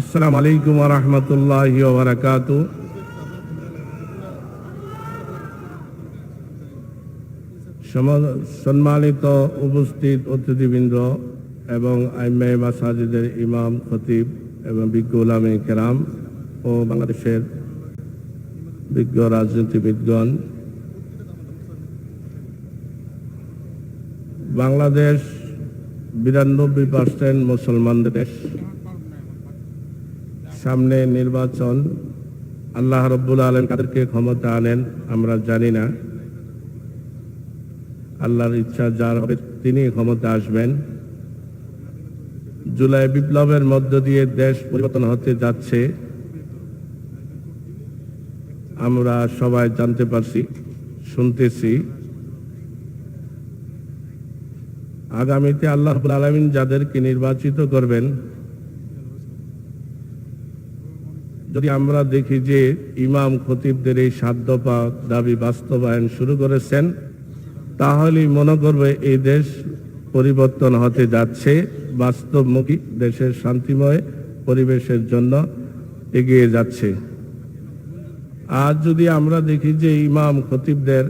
আসসালামু আলাইকুম রহমতুল্লাহ বারাকাত সম্মানিত উপস্থিত অতিথিবৃন্দ এবং আইমে মাসাজিদের ইমাম, খতিব এবং বিজ্ঞ উলামে কেরাম ও বাংলাদেশের বিজ্ঞ রাজনীতিবিদগণ, বাংলাদেশ বিরানব্বই পার্সেন্ট মুসলমানদের দেশ। সামনে নির্বাচন, আল্লাহ রব্বুল আলম কাদেরকে ক্ষমতা আনেন, আমরা জানি না। আল্লাহর ইচ্ছা যার হবে, তিনি ক্ষমতা আসবেন। জুলাই বিপ্লবের মধ্য দিয়ে দেশ পরিবর্তন হতে যাচ্ছে। আমরা সবাই জানতে পারছি, শুনতেছি। আগামীতে আল্লাহ আলামিন যাদেরকে নির্বাচিত করবেন যদি আমরা দেখি যে ইমাম খতিবদের এই সাধ্য দাবি বাস্তবায়ন শুরু করেছেন তাহলেই মনে করবে এই দেশ পরিবর্তন হতে যাচ্ছে, বাস্তবমুখী দেশের শান্তিময় পরিবেশের জন্য এগিয়ে যাচ্ছে। আর যদি আমরা দেখি যে ইমাম খতিবদের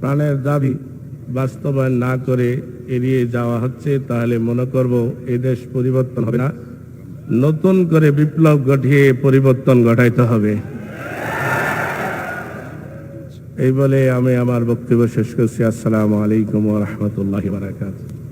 প্রাণের দাবি বাস্তবায়ন না করে এড়িয়ে যাওয়া হচ্ছে, তাহলে মনে করব এই দেশ পরিবর্তন হবে না। নতুন করে বিপ্লব ঘটিয়ে পরিবর্তন ঘটাইতে হবে। এই বলে আমি আমার বক্তব্য শেষ করছি। আসসালামু আলাইকুম রহমতুল্লাহ বারাকাত